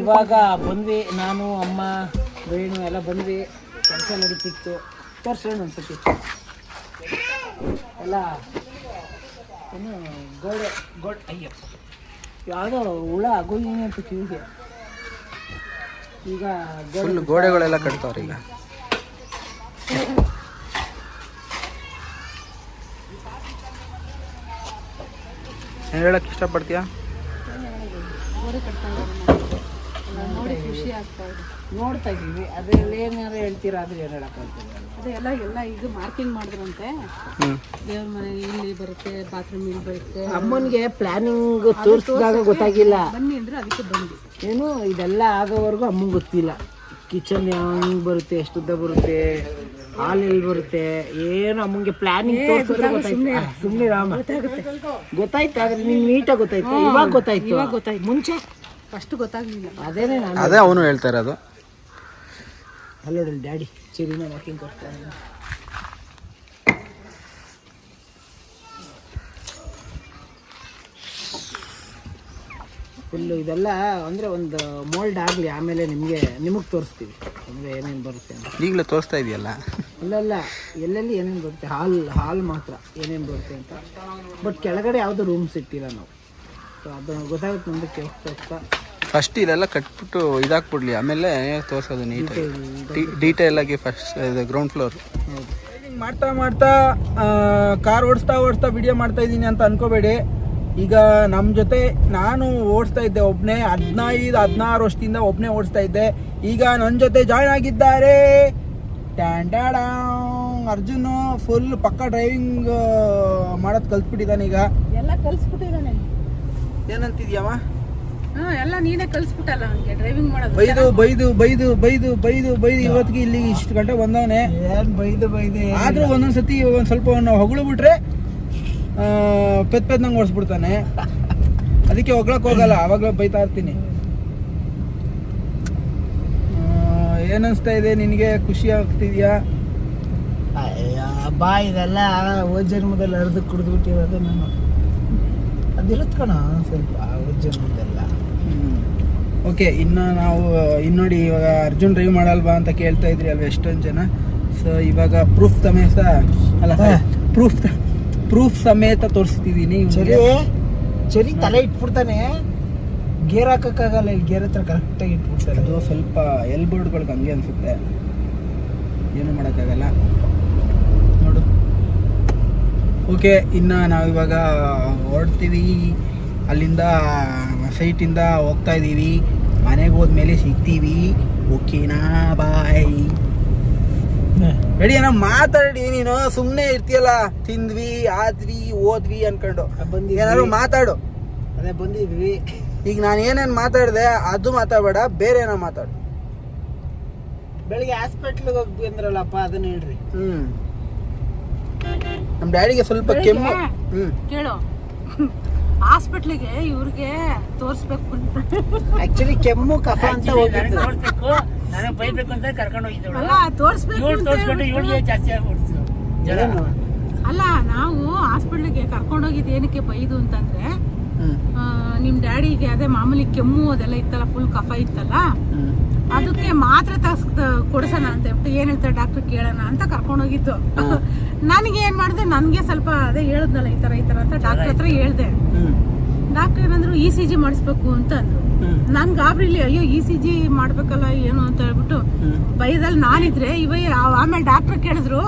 ಇವಾಗ ಬಂದ್ವಿ ನಾನು ಅಮ್ಮ ವೇಣು ಎಲ್ಲ ಬಂದ್ವಿ. ಕೆಲಸ ನಡೀತಿತ್ತು. ತೋರಿಸೋಣ ಒಂದ್ಸತಿ. ಎಲ್ಲ ಏನು ಗೋಡೆ ಗೋಡೆ ಅಯ್ಯೋ. ಯಾವುದೋ ಹುಳ ಆಗೋಗಿ ಅಂತ ಕಿವಿಗೆ ಈಗ ಗೋಡೆ ಫುಲ್ ಗೋಡೆಗಳೆಲ್ಲ ಕಟ್ತಾವ್ರಿ ಈಗ. ಏನ್ ಹೇಳಕ್ ಇಷ್ಟಪಡ್ತೀಯಾ? ನೋಡಿ ಖುಷಿ ಆಗ್ತಾ ಇದೆ. ನೋಡ್ತಾ ಇದೀವಿ ಅದ್ರಲ್ಲಿ ಏನಾರು ಹೇಳ್ತೀರಾ? ಅದು ಏನು ಹೇಳಕ್ಕಾಗ್ತದೆ ಅದೆಲ್ಲ ಎಲ್ಲ ಇದು ಮಾರ್ಕಿಂಗ್ ಮಾಡಿದ್ರಂತೆ. ದೇವ್ರ ಮನೆ ಇಲ್ಲಿ ಬರುತ್ತೆ ಬಾತ್ರೂಮ್ ಇಲ್ಲಿ ಬರುತ್ತೆ. ಅಮ್ಮನಿಗೆ ಪ್ಲಾನಿಂಗ್ ತೋರಿಸಿದಾಗ ಗೊತ್ತಾಗಿಲ್ಲ. ಬನ್ನಿ ಅಂದ್ರೆ ಅದಕ್ಕೆ ಬಂದು ಏನು ಇದೆಲ್ಲ ಆಗೋವರೆಗೂ ಅಮ್ಮಂಗೆ ಗೊತ್ತಿಲ್ಲ. ಕಿಚನ್ ಹೆಂಗ್ ಬರುತ್ತೆ ಎಷ್ಟು ಉದ್ದ ಬರುತ್ತೆ ಹಾಲ್ ಎಲ್ಲಿ ಬರುತ್ತೆ ಏನು ಅಮ್ಮಂಗೆ ಪ್ಲಾನಿಂಗ್ ತೋರಿಸಿದ್ರೆ ಗೊತ್ತಾಯ್ತು. ಸುಮ್ಮನೆ ರಾಮ. ಗೊತ್ತಾಯ್ತು? ಆದ್ರೆ ನಿಮ್ಗೆ ನೀಟಾಗಿ ಗೊತ್ತಾಯ್ತು? ಇವಾಗ ಗೊತ್ತಾಯ್ತು. ಇವಾಗ ಗೊತ್ತಾಯ್ತು. ಮುಂಚೆ ಫಸ್ಟ್ ಗೊತ್ತಾಗ್ಲಿಲ್ಲ. ಅದೇನೇ ನಾನು ಅದೇ ಅವನು ಹೇಳ್ತಾ ಇರೋದು. ಅಲ್ಲೋಡಿ ಡ್ಯಾಡಿ ಚಿರಿನ ವಾಕಿಂಗ್ ಕೊಡ್ತಾ ಫುಲ್ಲು ಇದೆಲ್ಲ ಅಂದರೆ ಒಂದು ಮೋಲ್ಡ್ ಆಗಲಿ ಆಮೇಲೆ ನಿಮಗೆ ನಿಮಗೆ ತೋರಿಸ್ತೀವಿ. ಅಂದರೆ ಏನೇನು ಬರುತ್ತೆ ಅಂತ. ಈಗಲೇ ತೋರಿಸ್ತಾ ಇದೆಯಲ್ಲ? ಅಲ್ಲಲ್ಲ ಎಲ್ಲೆಲ್ಲಿ ಏನೇನು ಬರುತ್ತೆ? ಹಾಲ್ ಹಾಲ್ ಮಾತ್ರ ಏನೇನು ಬರುತ್ತೆ ಅಂತ. ಬಟ್ ಕೆಳಗಡೆ ಯಾವುದು ರೂಮ್ಸ್ ಇಟ್ಟಿಲ್ಲ ನಾವು. ಸೊ ಅದು ಗೊತ್ತಾಗುತ್ತೆ ಮುಂದಕ್ಕೆ ಹೋಗ್ತಾ ಹೋಗ್ತಾ ಫಸ್ಟ್ ಇದೆಲ್ಲ ಕಟ್ಬಿಟ್ಟು ಇದಾಕ್ಬಿಡ್ಲಿ. ಆಮೇಲೆ ತೋರಿಸೋದು ನೀಟಾಗಿ ಡೀಟೇಲ್ ಆಗಿ ಫಸ್ಟ್ ಗ್ರೌಂಡ್ ಫ್ಲೋರ್ ಮಾಡ್ತಾ ಮಾಡ್ತಾ ಕಾರ್ ಓಡಿಸ್ತಾ ಓಡಿಸ್ತಾ ವಿಡಿಯೋ ಮಾಡ್ತಾ ಇದ್ದೀನಿ ಅಂತ ಅನ್ಕೋಬೇಡಿ. ಈಗ ನಮ್ಮ ಜೊತೆ ನಾನು ಓಡಿಸ್ತಾ ಇದ್ದೆ ಒಬ್ಬನೇ ಹದಿನೈದು ಹದಿನಾರು ವರ್ಷದಿಂದ ಒಬ್ಬನೇ ಓಡಿಸ್ತಾ ಇದ್ದೆ. ಈಗ ನನ್ನ ಜೊತೆ ಜಾಯ್ನ್ ಆಗಿದ್ದಾರೆ. ಅರ್ಜುನ್ ಫುಲ್ ಪಕ್ಕ ಡ್ರೈವಿಂಗ್ ಮಾಡೋದು ಕಲ್ತ್ಬಿಟ್ಟಿದ್ದಾನೆ ಈಗ. ಎಲ್ಲ ಕಲ್ಸ್ಬಿಟ್ಟಿದ್ದಾನೆ ಏನಂತಿದ್ಯಮ್ಮ ಹಾ ಎಲ್ಲ ನೀನೇ ಕಲ್ಸ್ಬಿಟ್ಟಲ್ಲ ಅವನಿಗೆ ಡ್ರೈವಿಂಗ್ ಮಾಡೋದು. ಬೈದು ಬೈದು ಬೈದು ಬೈದು ಬೈದು ಬೈದು ಇವತ್ತಿಗೆ ಇಲ್ಲಿ ಇಷ್ಟು ಗಂಟೆ ಬಂದವನೆ. ಏನು ಬೈದು ಬೈದು? ಆದ್ರೂ ಒಂದೊಂದ್ ಸತಿ ಒಂದ್ ಸ್ವಲ್ಪ ಅವ್ನು ಹೊಗಳು ಬಿಟ್ರೆ ಪೆದ್ ಪೆದ್ ನಂಗೆ ಓಡಿಸ್ಬಿಡ್ತಾನೆ. ಅದಕ್ಕೆ ಹೊಗಳಕ್ ಹೋಗಲ್ಲ ಅವಾಗಲೂ ಬೈತಾ ಇರ್ತೀನಿ. ಏನನ್ಸ್ತಾ ಇದೆ? ನಿನಗೆ ಖುಷಿ ಆಗ್ತಿದ್ಯಾ? ಅಯ್ಯ, ಬಾ ಇದೆಲ್ಲ ಹೋದ ಜನ್ಮದಲ್ಲಿ ಅರ್ಧ ಕುಡಿದು ಬಿಟ್ಟಿರೋದು ನಾನು ಅದಿರುತ್ತೆ ಕಣ ಸ್ವಲ್ಪ ಓ ಜನ್ಮದೆಲ್ಲ. ಓಕೆ ಇನ್ನು ನಾವು ಇನ್ನೋಡಿ ಇವಾಗ ಅರ್ಜುನ್ ಡ್ರೈವ್ ಮಾಡಲ್ವಾ ಅಂತ ಕೇಳ್ತಾ ಇದ್ರಿ ಅಲ್ವಾ ಎಷ್ಟೊಂದು ಜನ? ಸೊ ಇವಾಗ ಪ್ರೂಫ್ ಸಮೇತ ಅಲ್ಲ. ಪ್ರೂಫ್ ಪ್ರೂಫ್ ಸಮೇತ ತೋರಿಸ್ತಿದ್ದೀನಿ ಚರಿ ಚರಿ ತಲೆ ಇಟ್ಬಿಡ್ತಾನೆ. ಗೇರ್ ಹಾಕೋಕ್ಕಾಗಲ್ಲ ಇಲ್ಲಿ ಗೇರ್ ಹತ್ರ ಕರೆಕ್ಟಾಗಿ ಇಟ್ಬಿಡ್ತಾರೆ ಅದು ಸ್ವಲ್ಪ ಎಲ್ ಬೋರ್ಡ್ಗಳ್ಗೆ ಹಂಗೆ ಅನ್ಸುತ್ತೆ. ಏನು ಮಾಡೋಕ್ಕಾಗಲ್ಲ. ನೋಡು. ಓಕೆ ಇನ್ನು ನಾವು ಇವಾಗ ಹೊರಡ್ತೀವಿ. ಅಲ್ಲಿಂದ ಸೈಟಿಂದ ಹೋಗ್ತಾ ಇದ್ದೀವಿ. ಮನೆಗೆ ಹೋದ್ಮೇಲೆ ಸಿಗ್ತೀವಿ. ಓಕೆನಾ? ಬಾಯ್ ರೆಡಿ ಏನೋ ಮಾತಾಡಿ ನೀನು. ಸುಮ್ಮನೆ ಇರ್ತೀಯಲ್ಲ. ತಿಂದ್ವಿ ಆದ್ವಿ ಓದ್ವಿ ಅನ್ಕೊಂಡು. ಬಂದು ಏನಾದ್ರು ಮಾತಾಡು. ಅದೇ ಬಂದಿದ್ವಿ. ಈಗ ನಾನು ಏನೇನು ಮಾತಾಡಿದೆ ಅದು ಮಾತಾಡಬೇಡ ಬೇರೆ ಏನೋ ಮಾತಾಡು. ಬೆಳಿಗ್ಗೆ ಹಾಸ್ಪಿಟ್ಲಿಗೆ ಹೋಗಿ ಅಂದ್ರಲ್ಲಪ್ಪ ಅದನ್ನ ಹೇಳ್ರಿ. ಹ್ಮ್. ನಮ್ಮ ಡ್ಯಾಡಿಗೆ ಸ್ವಲ್ಪ ಕೆಮ್ಮು. ಹ್ಮ್. ಕೇಳು. ಹಾಸ್ಪಿಟ್ಲಿಗೆ ಇವ್ರಿಗೆ ತೋರಿಸ್ಬೇಕು ಆಕ್ಚುಲಿ ಕೆಮ್ಮು ಕಫ ಅಂತ ಹೋಗಿದ್ದು ಅಲ್ಲ ತೋರಿಸ್ಬೇಕು? ಅಲ್ಲ ನಾವು ಹಾಸ್ಪಿಟ್ಲಿಗೆ ಕರ್ಕೊಂಡೋಗಿದ್ದು ಏನಕ್ಕೆ ಬೈದು ಅಂತಂದ್ರೆ ನಿಮ್ ಡ್ಯಾಡಿಗೆ ಅದೇ ಮಾಮೂಲಿ ಕೆಮ್ಮು ಅದೆಲ್ಲ ಇತ್ತಲ್ಲ ಫುಲ್ ಕಫ ಇತ್ತಲ್ಲ ಅದಕ್ಕೆ ಮಾತ್ರ ತಸ್ ಕೊಡಿಸೋಣ ಅಂತ ಹೇಳ್ಬಿಟ್ಟು ಏನ್ ಹೇಳ್ತಾರೆ ಡಾಕ್ಟರ್ ಕೇಳೋಣ ಅಂತ ಕರ್ಕೊಂಡೋಗಿದ್ದು ನನಗೆ ಏನ್ ಮಾಡಿದೆ ನನಗೆ ಸ್ವಲ್ಪ ಅದೇ ಹೇಳಿದ್ನಲ್ಲ ಈ ತರ ಈ ತರ ಅಂತ ಡಾಕ್ಟರ್ ಹತ್ರ ಹೇಳ್ದೆ. ಡಾಕ್ಟರ್ ಏನಂದ್ರು ಇ ಸಿ ಜಿ ಮಾಡಿಸ್ಬೇಕು ಅಂತ ಅಂದ್ರು. ನನ್ ಗಾಬ್ರಿಲಿ ಅಯ್ಯೋ ಇ ಸಿ ಜಿ ಮಾಡ್ಬೇಕಲ್ಲ ಏನು ಅಂತ ಹೇಳ್ಬಿಟ್ಟು ಭಯದಲ್ಲಿ ನಾನಿದ್ರೆ ಇವಯ್ಯ ಆಮೇಲೆ ಡಾಕ್ಟರ್ ಕೇಳಿದ್ರು.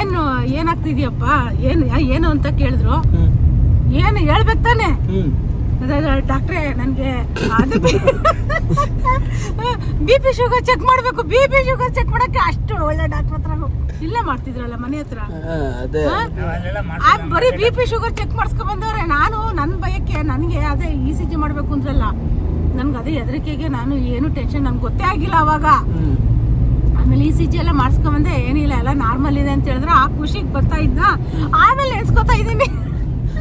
ಏನು ಏನಾಗ್ತಿದ್ಯಪ್ಪ? ಏನು ಏನು ಅಂತ ಕೇಳಿದ್ರು. ಏನು ಹೇಳ್ಬೇಕು ತಾನೆ. ಡಾಕ್ಟ್ರೆ ನನಗೆ ಅದು ಬಿ ಪಿ ಶುಗರ್ ಚೆಕ್ ಮಾಡಬೇಕು ಬಿ ಪಿ ಶುಗರ್ ಚೆಕ್ ಮಾಡಕ್ಕೆ ಅಷ್ಟು ಒಳ್ಳೆ ಡಾಕ್ಟರ್ ಹತ್ರ ಇಲ್ಲೇ ಮಾಡ್ತಿದ್ರಲ್ಲ ಮನೆ ಹತ್ರ. ಹಾ, ಅದೇ. ಆ, ಬರೀ ಬಿ ಪಿ ಶುಗರ್ ಚೆಕ್ ಮಾಡಿಸ್ಕೊ ಬಂದವ್ರೆ. ನಾನು ನನ್ನ ಭಯಕ್ಕೆ ನನಗೆ ಅದೇ ಇ ಸಿ ಜಿ ಮಾಡಬೇಕು ಅಂದ್ರಲ್ಲ ನನ್ಗೆ ಅದೇ ಹೆದರಿಕೆಗೆ ನಾನು ಏನು ಟೆನ್ಷನ್ ನನ್ಗೆ ಗೊತ್ತೇ ಆಗಿಲ್ಲ ಅವಾಗ. ಆಮೇಲೆ ಇ ಸಿ ಜಿ ಎಲ್ಲ ಮಾಡಿಸ್ಕೊಂಡ್ ಬಂದೆ. ಏನಿಲ್ಲ ಎಲ್ಲ ನಾರ್ಮಲ್ ಇದೆ ಅಂತ ಹೇಳಿದ್ರೆ ಆ ಖುಷಿಗೆ ಬರ್ತಾ ಇದ್ದ ಆಮೇಲೆ ಎನ್ಸ್ಕೊತಾ ಇದ್ದೀನಿ.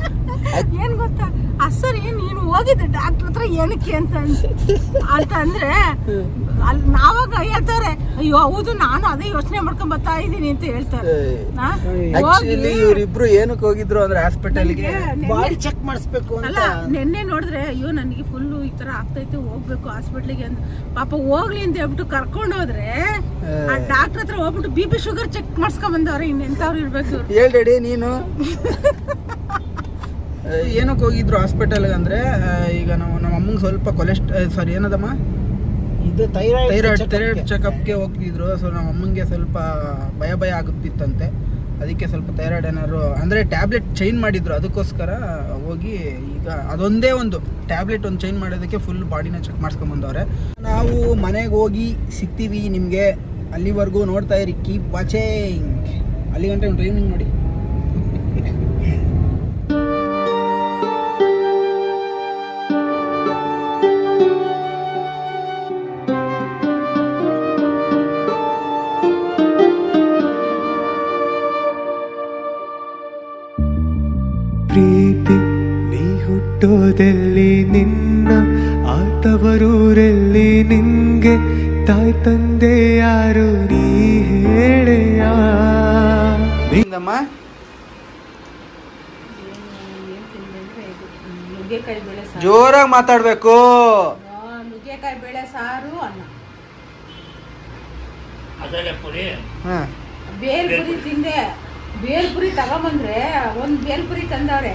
ಏನ್ ಗೊತ್ತಾ? ಆ ಸರಿ ನೀನು ಹೋಗಿದ್ದೆ ಡಾಕ್ಟರ್ ಹತ್ರ ಏನಕ್ಕೆ ಅಂತ ಅಂತ ಅಂದ್ರೆ ಅಲ್ಲಿ ನಾವಾಗ ಹೇಳ್ತಾರೆ ಅಯ್ಯೋ ಹೌದು ನಾನು ಅದೇ ಯೋಚನೆ ಮಾಡ್ಕೊಂಡ್ ಬರ್ತಾ ಇದ್ದೀನಿ ಅಂತ ಹೇಳ್ತಾರೆ? ಆಕ್ಚುಲಿ ಇವ್ರಿಬ್ರು ಏನಕ್ಕೆ ಹೋಗಿದ್ರು ಅಂದ್ರೆ ಹಾಸ್ಪಿಟಲ್ಗೆ ಬಾಡಿ ಚೆಕ್ ಮಾಡಿಸ್ಬೇಕು ಅಲ್ಲ ನಿನ್ನೆ ನೋಡಿದ್ರೆ ಅಯ್ಯೋ ನನಗೆ ಫುಲ್ಲು ಈ ತರ ಆಗ್ತೈತೆ ಹೋಗ್ಬೇಕು ಹಾಸ್ಪಿಟ್ಲಿಗೆ ಅಂತ ಪಾಪ ಹೋಗ್ಲಿ ಅಂತ ಹೇಳ್ಬಿಟ್ಟು ಕರ್ಕೊಂಡು ಹೋದ್ರೆ ಆ ಡಾಕ್ಟರ್ ಹತ್ರ ಹೋಗ್ಬಿಟ್ಟು ಬಿ ಪಿ ಶುಗರ್ ಚೆಕ್ ಮಾಡ್ಸ್ಕೊಂಡ್ ಬಂದವ್ರೆ ಇನ್ನೆಂತವ್ರು ಇರ್ಬೇಕು. ಹೇಳ್ಬೇಡಿ ನೀನು? ಏನಕ್ಕೆ ಹೋಗಿದ್ರು ಹಾಸ್ಪಿಟಲ್ಗೆ ಅಂದ್ರೆ ಈಗ ನಾವು ನಮ್ಮ ಅಮ್ಮಂಗೆ ಸ್ವಲ್ಪ ಕೊಲೆಸ್ಟ್ ಸಾರಿ ಏನದಮ್ಮ? ಇದು ಥೈರಾಯ್ಡ್ ಥೈರಾಯ್ಡ್ ಥೈರಾಯ್ಡ್ ಚೆಕಪ್ಗೆ ಹೋಗ್ತಿದ್ರು ಸೊ ನಮ್ಮ ಅಮ್ಮಂಗೆ ಸ್ವಲ್ಪ ಭಯ ಭಯ ಆಗುತ್ತಿತ್ತಂತೆ. ಅದಕ್ಕೆ ಸ್ವಲ್ಪ ಥೈರಾಯ್ಡ್ ಏನಾದ್ರು ಅಂದರೆ ಟ್ಯಾಬ್ಲೆಟ್ ಚೇಂಜ್ ಮಾಡಿದ್ರು. ಅದಕ್ಕೋಸ್ಕರ ಹೋಗಿ ಈಗ ಅದೊಂದೇ ಒಂದು ಟ್ಯಾಬ್ಲೆಟ್ ಒಂದು ಚೇಂಜ್ ಮಾಡೋದಕ್ಕೆ ಫುಲ್ ಬಾಡಿನ ಚೆಕ್ ಮಾಡಿಸ್ಕೊಂಬಂದವ್ರೆ ನಾವು ಮನೆಗೆ ಹೋಗಿ ಸಿಗ್ತೀವಿ ನಿಮಗೆ. ಅಲ್ಲಿವರೆಗೂ ನೋಡ್ತಾ ಇರಿ. ಕೀಪ್ ವಾಚಿಂಗ್ ಅಲ್ಲಿ ಗಂಟೆ ಒಂದು ಟ್ರೈನಿಂಗ್ ನೋಡಿ ಹುಟ್ಟೋದೆಲ್ಲಿ ನಿನ್ನ ಆತವರೂರಲ್ಲಿ ನಿನ್ಗೆ ತಾಯಿ ತಂದೆ ಯಾರು ನೀ ಹೇಳೆಯ? ನಿಂದಮ್ಮ ನುಗ್ಗೆಕಾಯಿ ಬೇಳೆ ಸಾರು. ಜೋರಾಗಿ ಮಾತಾಡ್ಬೇಕು. ಆ, ನುಗ್ಗೆಕಾಯಿ ಬೇಳೆ ಸಾರು ಅನ್ನ. ಹಾಂ. ಬೇಲ್ಪುರಿ ತಿಂದೆ. ಬೇಲ್ಪುರಿ ತಗೊಂಬಂದ್ರೆ ಒಂದ್ ಬೇಲ್ಪುರಿ ತಂದವ್ರೆ.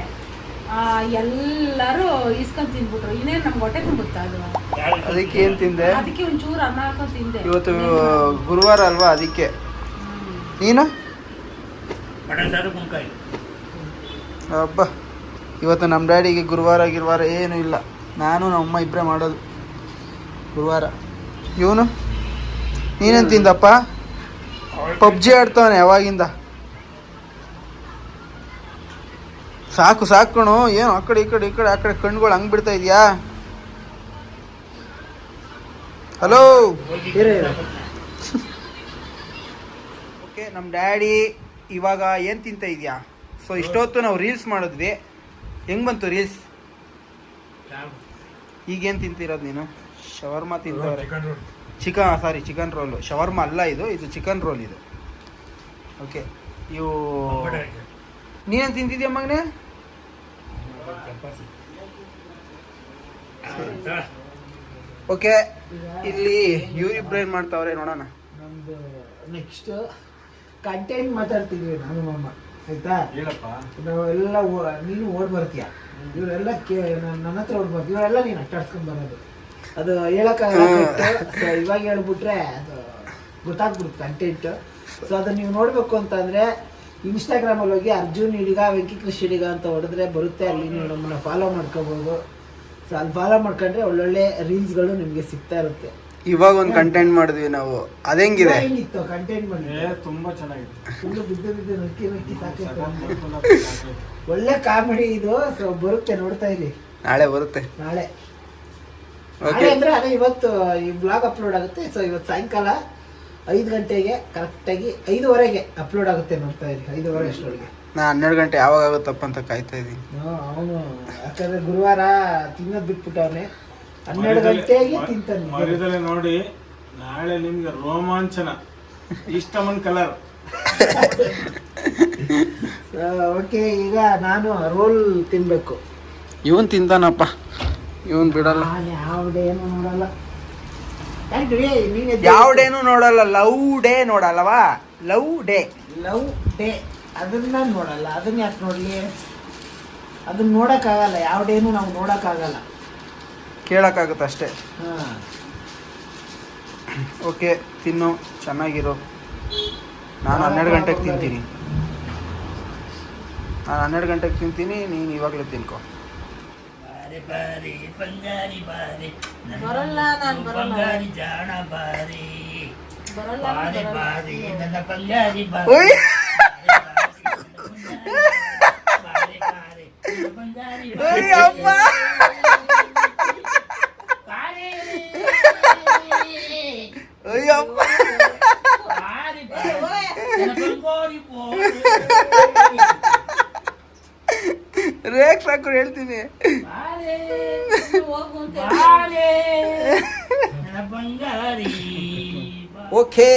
ಎಲ್ಲರೂ ಇಸ್ಕೊಂಡ್ ತಿನ್ಬಿಟ್ರು. ಇನ್ನೇನ್ ನಮ್ಗೆ ಹೊಟ್ಟೆ ತುಂಬುತ್ತಾ ಅದು? ಅದಕ್ಕೆ ಏನ್ ತಿಂದೆ? ಅದಕ್ಕೆ ಒಂಚೂರು ಅನ್ನ ಹಾಕೊಂಡ್ ತಿಂದೆ. ಇವತ್ತು ಗುರುವಾರ ಅಲ್ವಾ ಅದಕ್ಕೆ? ನೀನು? ಹಬ್ಬ ಇವತ್ತು ನಮ್ಮ ಡ್ಯಾಡಿಗೆ ಗುರುವಾರ ಗಿರುವಾರ ಏನೂ ಇಲ್ಲ. ನಾನು ನಮ್ಮ ಅಮ್ಮ ಇಬ್ಬರೇ ಮಾಡೋದು. ಗುರುವಾರ. ಇವನು? ನೀನೇನು ತಿಂದಪ್ಪ? ಪಬ್ಜಿ ಆಡ್ತಾನೆ ಯಾವಾಗಿಂದ ಸಾಕು ಸಾಕು ಕಣು. ಏನು ಆ ಕಡೆ ಈ ಕಡೆ ಈ ಕಡೆ ಆ ಕಡೆ ಕಣ್ಗಳು ಹಂಗೆ ಬಿಡ್ತಾ ಇದೆಯಾ? ಹಲೋ ಓಕೆ ನಮ್ಮ ಡ್ಯಾಡಿ ಇವಾಗ ಏನು ತಿಂತ ಇದೆಯಾ? ಸೊ ಇಷ್ಟೊತ್ತು ನಾವು ರೀಲ್ಸ್ ಮಾಡಿದ್ವಿ. ಹೆಂಗ್ ಬಂತು ರೀಲ್ಸ್ ಈಗೇನು ತಿಂತಿರೋದು ನೀನು? ಶವರ್ಮ ತಿಂತಾರೆ chicken sorry chicken roll shawarma ಅಲ್ಲ ಇದು ಇದು ಚಿಕನ್ ರೋಲ್ ಇದು. ಓಕೆ ಇವು ನೀನೇನು ತಿಂತಿದ್ಯಾ ಮಗನೇ? ಓಕೆ ಇಲ್ಲಿ ಇವ್ರಿಬ್ರು ಏನು ಮಾಡ್ತಾವ್ರೆ ನೋಡೋಣ. ನಮ್ದು ನೆಕ್ಸ್ಟ್ ಕಂಟೆಂಟ್ ಮಾತಾಡ್ತಿದ್ವಿ ನಾನು ಮಮ್ಮ ಆಯ್ತಾ? ನಾವೆಲ್ಲ ನೀನು ಓಡ್ ಬರ್ತೀಯ? ಇವರೆಲ್ಲ ಕೇ ನನ್ನ ಹತ್ರ ಓಡ್ ಬರ್ತೀವಿ ಇವರೆಲ್ಲ ನೀನು ಅಟ್ಟಾಡ್ಸ್ಕೊಂಡ್ ಬರೋದು. ಅದು ಹೇಳಕ್ಕಾಗಲ್ಲ ಇವಾಗ ಹೇಳ್ಬಿಟ್ರೆ ಅದು ಗೊತ್ತಾಗ್ಬಿಡುತ್ತೆ ಕಂಟೆಂಟ್ ಸೊ ಅದನ್ನ ನೀವು ನೋಡ್ಬೇಕು ಅಂತಂದ್ರೆ ಇನ್ಸ್ಟಾಗ್ರಾಮ್ ಅಲ್ಲಿ ಹೋಗಿ ಅರ್ಜುನ್ ಹಿಡಿಗ ಕೃಷಿ ಹಿಡಿಗ ಅಂತ ಹೊಡೆದ್ರೆ ಬರುತ್ತೆ. ಅಲ್ಲಿ ನೀವು ನಮ್ಮನ್ನ ಫಾಲೋ ಮಾಡ್ಕೋಬಹುದು ಸೊ ಅಲ್ಲಿ ಫಾಲೋ ಮಾಡ್ಕೊಂಡ್ರೆ ಒಳ್ಳೊಳ್ಳೆ ರೀಲ್ಸ್ಗಳು ನಿಮಗೆ ಸಿಗ್ತಾ ಇರುತ್ತೆ. ಇವಾಗ ಒಂದು ಕಂಟೆಂಟ್ ಮಾಡಿದ್ವಿ ನಾವು. ಅದೆಂಗಿದೆ ಹೆಂಗಿತ್ತು ಕಂಟೆಂಟ್ ಮಾಡಿ ತುಂಬಾ ಚೆನ್ನಾಗಿತ್ತು. ಫುಲ್ಲು ಬಿದ್ದು ಬಿದ್ದು ನಕ್ಕಿ ನಕ್ಕಿ ಸಾಕಾಯ್ತು ಒಳ್ಳೆ ಕಾಮಿಡಿ ಇದು. ಸೊ ಬರುತ್ತೆ ನೋಡ್ತಾ ಇರಿ. ನಾಳೆ ಬರುತ್ತೆ. ನಾಳೆ. ಓಕೆ ನಾಳೆ ಅಂದ್ರೆ ಅದೇ ಇವತ್ತು ಈ ಬ್ಲಾಗ್ ಅಪ್ಲೋಡ್ ಆಗುತ್ತೆ. ಸೊ ಇವತ್ತು ಸಾಯಂಕಾಲ ಐದು ಗಂಟೆಗೆ ಕರೆಕ್ಟಾಗಿ ಐದುವರೆಗೆ ಅಪ್ಲೋಡ್ ಆಗುತ್ತೆ ನೋಡ್ತಾ ಇರಿ. ಐದುವರೆ ಅಷ್ಟೊಳಗೆ ನಾ ಹನ್ನೆರಡು ಗಂಟೆ ಯಾವಾಗ ಆಗುತ್ತಪ್ಪ ಅಂತ ಕಾಯ್ತಾ ಇದ್ದೀನಿ. ಅವನು ಯಾಕಂದ್ರೆ ಗುರುವಾರ ತಿನ್ನೋದ್ ಬಿಟ್ಬಿಟ್ಟವನೆ. ಹನ್ನೆರಡು ಗಂಟೆಗೆ ತಿಂತಾನೆ. ಮರಿದಲೆ ನೋಡಿ ನಾಳೆ ನಿಮ್ಗೆ ರೋಮಾಂಚನ. ಇಷ್ಟಮನ್ ಕಲರ್. ಓಕೆ ಈಗ ನಾನು ರೋಲ್ ತಿನ್ಬೇಕು. ಇವನ್ ತಿಂತಾನಪ್ಪ ಇವನ್ ಬಿಡಲ್ಲ. ಯಾವ್ದೇನು ಯಾವುದೇನು ನೋಡಲ್ಲ. ಯಾಕೆ ಡೇನು ನೋಡಲ್ಲ love day ನೋಡಲ್ಲವಾ? Love day. Love day. ಅದನ್ನ ನೋಡಲ್ಲ. ಅದನ್ನ ಯಾಕೆ ನೋಡ್ಲಿ? ಅದನ್ನ ನೋಡಕ್ಕಾಗಲ್ಲ. ಯಾವ ಡೇನು ನಾವು ನೋಡಕ್ಕಾಗಲ್ಲ. ಕೇಳಕ್ಕಾಗುತ್ತೆ ಅಷ್ಟೇ. ಹಾಂ. ಓಕೆ ತಿನ್ನು. ಚೆನ್ನಾಗಿರು. ನಾನು ಹನ್ನೆರಡು ಗಂಟೆಗೆ ತಿಂತೀನಿ. ನಾನು ಹನ್ನೆರಡು ಗಂಟೆಗೆ ತಿಂತೀನಿ ನೀನು ಇವಾಗಲೇ ತಿನ್ಕೊ. ಬರಲ್ಲ ನಾನು ಬರಲ್ಲ. ಬರಲ್ಲ ಬಂಗಾರಿ ಓಯ್. ಅಪ್ಪ. ಅಯ್ಯಪ್ಪ ರೇಕ್ ಸಾಕು ಹೇಳ್ತೀನಿ ಹೋಗು ಅಂತ ಬಾಲೆ, ನನ್ನ ಬಂಗಾರಿ ಓಕೆ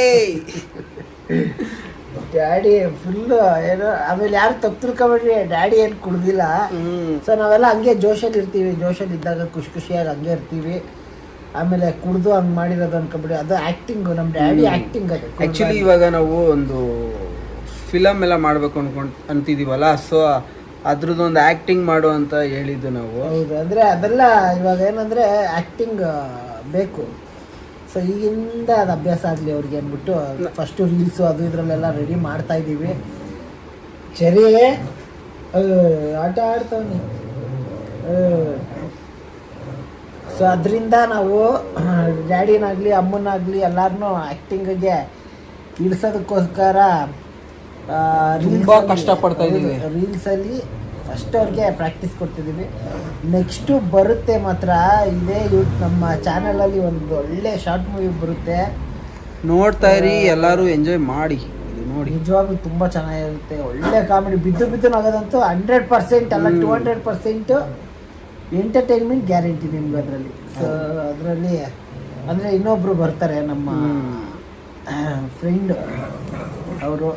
ಡ್ಯಾಡಿ ಫುಲ್ ಏನೋ ಆಮೇಲೆ ಯಾರು ತಪ್ಪು ತಿಳ್ಕೊಬೇಡ್ರಿ ಡ್ಯಾಡಿ ಏನು ಕುಡ್ದಿಲ್ಲ. ಸೊ ನಾವೆಲ್ಲ ಹಂಗೆ ಜೋಶಲ್ಲಿ ಇರ್ತೀವಿ. ಜೋಶಲ್ಲಿ ಇದ್ದಾಗ ಖುಷಿ ಖುಷಿಯಾಗಿ ಹಂಗೆ ಇರ್ತೀವಿ. ಆಮೇಲೆ ಕುಡ್ದು ಹಂಗೆ ಮಾಡಿರೋದು ಅನ್ಕೊಂಬಿಡಿ ಅದು ಆ್ಯಕ್ಟಿಂಗ್ ನಮ್ಮ ಡ್ಯಾಡಿ ಆ್ಯಕ್ಟಿಂಗ್ ಅದು ಆ್ಯಕ್ಚುಲಿ ಇವಾಗ ನಾವು ಒಂದು ಫಿಲಮ್ ಎಲ್ಲ ಮಾಡಬೇಕು ಅನ್ಕೊಂಡು ಅಂತಿದ್ದೀವಲ್ಲ ಸೊ ಅದ್ರದ್ದೊಂದು ಆ್ಯಕ್ಟಿಂಗ್ ಮಾಡು ಅಂತ ಹೇಳಿದ್ದು ನಾವು. ಹೌದು, ಅಂದರೆ ಅದೆಲ್ಲ ಇವಾಗ ಏನಂದರೆ ಆ್ಯಕ್ಟಿಂಗ್ ಬೇಕು. ಸೊ ಈಗಿಂದ ಅದು ಅಭ್ಯಾಸ ಆಗಲಿ ಅವ್ರಿಗೆ ಅಂದ್ಬಿಟ್ಟು ಫಸ್ಟು ರೀಲ್ಸು ಅದು ಇದರಲ್ಲೆಲ್ಲ ರೆಡಿ ಮಾಡ್ತಾ ಇದ್ದೀವಿ ಸರಿ ಆಟ ಆಡ್ತಾವನಿ. ಸೊ ಅದರಿಂದ ನಾವು ಡ್ಯಾಡಿನಾಗಲಿ, ಅಮ್ಮನಾಗಲಿ ಎಲ್ಲರನ್ನೂ ಆ್ಯಕ್ಟಿಂಗಿಗೆ ಇಳಿಸೋದಕ್ಕೋಸ್ಕರ ತುಂಬಾ ಕಷ್ಟಪಡ್ತಾ ರೀಲ್ಸ್ ರೀಲ್ಸಲ್ಲಿ ಫಸ್ಟ್ ಅವ್ರಿಗೆ ಪ್ರಾಕ್ಟೀಸ್ ಕೊಡ್ತಿದ್ದೀವಿ ನೆಕ್ಸ್ಟು ಬರುತ್ತೆ ಮಾತ್ರ. ಇದೇ ಯೂ ನಮ್ಮ ಚಾನಲಲ್ಲಿ ಒಂದು ಒಳ್ಳೆ ಶಾರ್ಟ್ ಮೂವಿ ಬರುತ್ತೆ. ನೋಡ್ತಾ ಇರಿ ಎಲ್ಲರೂ ಎಂಜಾಯ್ ಮಾಡಿ. ಇದು ನೋಡಿ. ನಿಜವಾಗ್ಲೂ ತುಂಬ ಚೆನ್ನಾಗಿರುತ್ತೆ. ಒಳ್ಳೆ ಕಾಮಿಡಿ ಬಿದ್ದು ಬಿದ್ದು ನಗೋದಂತೂ ಹಂಡ್ರೆಡ್ ಪರ್ಸೆಂಟ್ ಅಲ್ಲ two hundred percent entertainment guarantee ನಿಮ್ಗೆ ಅದರಲ್ಲಿ. ಸೊ ಅದರಲ್ಲಿ ಅಂದರೆ ಇನ್ನೊಬ್ಬರು ಬರ್ತಾರೆ ನಮ್ಮ ಫ್ರೆಂಡ್ ಅವರು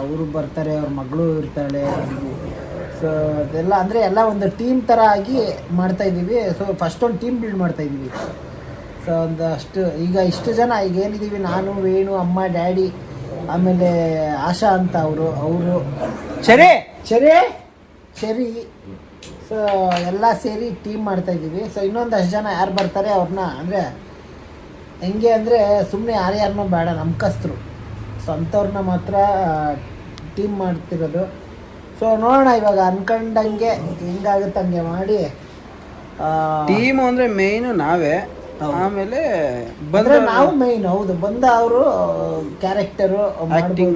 ಅವರು ಬರ್ತಾರೆ ಅವ್ರ ಮಗಳು ಇರ್ತಾಳೆ. ಸೊ ಅದೆಲ್ಲ ಅಂದರೆ ಎಲ್ಲ ಒಂದು ಟೀಮ್ ಥರ ಆಗಿ ಮಾಡ್ತಾ ಇದ್ದೀವಿ. ಸೊ ಫಸ್ಟ್ ಒಂದು ಟೀಮ್ ಬಿಲ್ಡ್ ಮಾಡ್ತಾ ಇದ್ದೀವಿ. ಸೊ ಅಷ್ಟು ಈಗ ಇಷ್ಟು ಜನ ಈಗ ಏನಿದ್ದೀವಿ? ನಾನು ವೇಣು ಅಮ್ಮ ಡ್ಯಾಡಿ ಆಮೇಲೆ ಆಶಾ ಅಂತ ಅವರು ಅವರು. ಸರಿ ಚರಿ ಚರಿ ಸೊ ಎಲ್ಲ ಸೇರಿ ಟೀಮ್ ಮಾಡ್ತಾ ಇದ್ದೀವಿ. ಸೊ ಇನ್ನೊಂದಷ್ಟು ಜನ ಯಾರು ಬರ್ತಾರೆ ಅವ್ರನ್ನ ಅಂದರೆ ಹೆಂಗೆ ಅಂದರೆ ಸುಮ್ಮನೆ ಯಾರ್ಯಾರನ್ನೂ ಬೇಡ ನಂಬಿಕಸ್ತರು ಸೊ ಅಂಥವ್ರನ್ನ ಮಾತ್ರ ಟೀಮ್ ಮಾಡ್ತಿರೋದು. ಸೊ ನೋಡೋಣ ಇವಾಗ ಅನ್ಕೊಂಡಂಗೆ ಹೆಂಗಾಗುತ್ತೆ ಹಂಗೆ ಮಾಡಿ. ಟೀಮ್ ಅಂದ್ರೆ ಮೇಯ್ನು ನಾವೇ. ಆಮೇಲೆ ಬಂದ್ರೆ ನಾವು ಮೇಯ್ನ್ ಹೌದು. ಬಂದ ಅವರು ಕ್ಯಾರೆಕ್ಟರು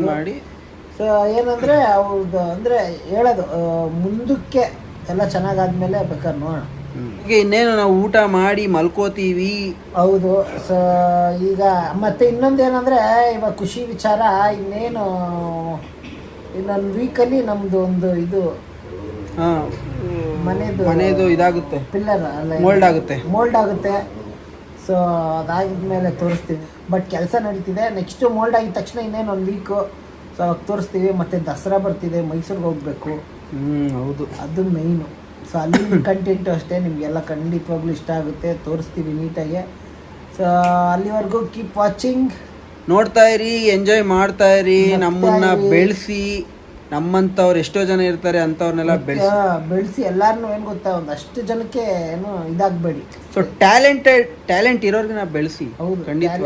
ಮಾಡಿ. ಸೊ ಏನಂದ್ರೆ ಅವ್ರದ್ದು ಅಂದ್ರೆ ಹೇಳೋದು ಮುಂದಕ್ಕೆ ಎಲ್ಲ ಚೆನ್ನಾಗಾದ್ಮೇಲೆ ಬೇಕಾದ್ರೆ ನೋಡೋಣ. ಈಗ ಇನ್ನೇನು ನಾವು ಊಟ ಮಾಡಿ ಮಲ್ಕೋತೀವಿ? ಹೌದು. ಸೊ ಈಗ ಮತ್ತೆ ಇನ್ನೊಂದೇನಂದ್ರೆ ಇವಾಗ ಖುಷಿ ವಿಚಾರ ಇನ್ನೇನು ಇನ್ನೊಂದು ವೀಕಲ್ಲಿ ನಮ್ದು ಒಂದು ಇದು ಹಾಂ. ಮನೆದು ಮನೆದು ಇದಾಗುತ್ತೆ. ಪಿಲ್ಲರ್ ಅಲ್ಲ ಮೋಲ್ಡ್ ಆಗುತ್ತೆ. ಮೋಲ್ಡ್ ಆಗುತ್ತೆ. ಸೊ ಅದಾದ್ಮೇಲೆ ತೋರಿಸ್ತೀವಿ. ಬಟ್ ಕೆಲಸ ನಡೀತಿದೆ. ನೆಕ್ಸ್ಟ್ ಮೋಲ್ಡ್ ಆಗಿದ ತಕ್ಷಣ ಇನ್ನೇನು ಒಂದು ವೀಕು ಸೊ ಅವಾಗ ತೋರಿಸ್ತೀವಿ. ಮತ್ತೆ ದಸರಾ ಬರ್ತಿದೆ. ಮೈಸೂರಿಗೆ ಹೋಗ್ಬೇಕು. ಹ್ಞೂ ಹೌದು. ಅದು ಮೇಯ್ನು ಸೊ ಅಲ್ಲಿ ಕಂಟೆಂಟು ಅಷ್ಟೇ ನಿಮಗೆಲ್ಲ ಖಂಡಿತವಾಗ್ಲೂ ಇಷ್ಟ ಆಗುತ್ತೆ ತೋರಿಸ್ತೀವಿ ನೀಟಾಗಿ. ಸೊ ಅಲ್ಲಿವರೆಗೂ ಕೀಪ್ ವಾಚಿಂಗ್ ನೋಡ್ತಾ ಇರಿ ಎಂಜಾಯ್ ಮಾಡ್ತಾ ಇರಿ ನಮ್ಮನ್ನ. ಬೆಳೆಸಿ ನಮ್ಮಂಥವ್ರು ಎಷ್ಟೋ ಜನ ಇರ್ತಾರೆ ಅಂಥವ್ರನ್ನೆಲ್ಲ ಬೆಳೆಸಿ. ಬೆಳೆಸಿ ಎಲ್ಲಾರನ್ನೂ ಏನು ಗೊತ್ತಾ ಒಂದಷ್ಟು ಜನಕ್ಕೆ ಏನು ಇದಾಗಬೇಡಿ. ಸೊ ಟ್ಯಾಲೆಂಟೆಡ್ ಟ್ಯಾಲೆಂಟ್ ಇರೋರಿಗೆ ನಾವು ಬೆಳೆಸಿ ಹೌದು ಖಂಡಿತ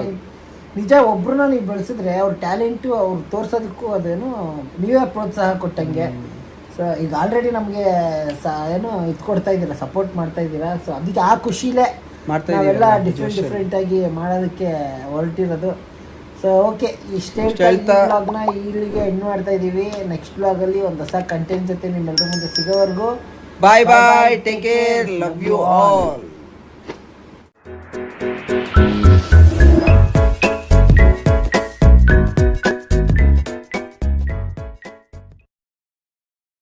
ನಿಜ ಒಬ್ರನ್ನ ನೀವು ಬೆಳೆಸಿದ್ರೆ ಅವ್ರ ಟ್ಯಾಲೆಂಟು ಅವ್ರು ತೋರ್ಸೋದಕ್ಕೂ ಅದೇನು ನೀವೇ ಪ್ರೋತ್ಸಾಹ ಕೊಟ್ಟಂಗೆ. ಸೊ ಈಗ ಆಲ್ರೆಡಿ ನಮಗೆ ಸ ಏನು ಇದು ಕೊಡ್ತಾ ಇದ್ದೀರಾ ಸಪೋರ್ಟ್ ಮಾಡ್ತಾ ಇದ್ದೀರಾ? ಸೊ ಅದಕ್ಕೆ ಆ ಖುಷಿಲೇ ಮಾಡ್ತಾ ನಾವೆಲ್ಲ ಡಿಫ್ರೆಂಟ್ ಡಿಫ್ರೆಂಟ್ ಆಗಿ ಮಾಡೋದಕ್ಕೆ ಹೊರಟಿರೋದು. ಸೊ ಓಕೆ ಇಷ್ಟೇ ಬ್ಲಾಗ್ನ ಇಲ್ಲಿಗೆ ಎಂಡ್ ಮಾಡ್ತಾ ಇದ್ದೀವಿ. ನೆಕ್ಸ್ಟ್ ಬ್ಲಾಗಲ್ಲಿ ಒಂದು ಹೊಸ ಕಂಟೆಂಟ್ ಜೊತೆ ನಿಮ್ಮೆಲ್ಲರ ಮುಂದೆ ಸಿಗೋವರೆಗೂ. Bye bye take care love you all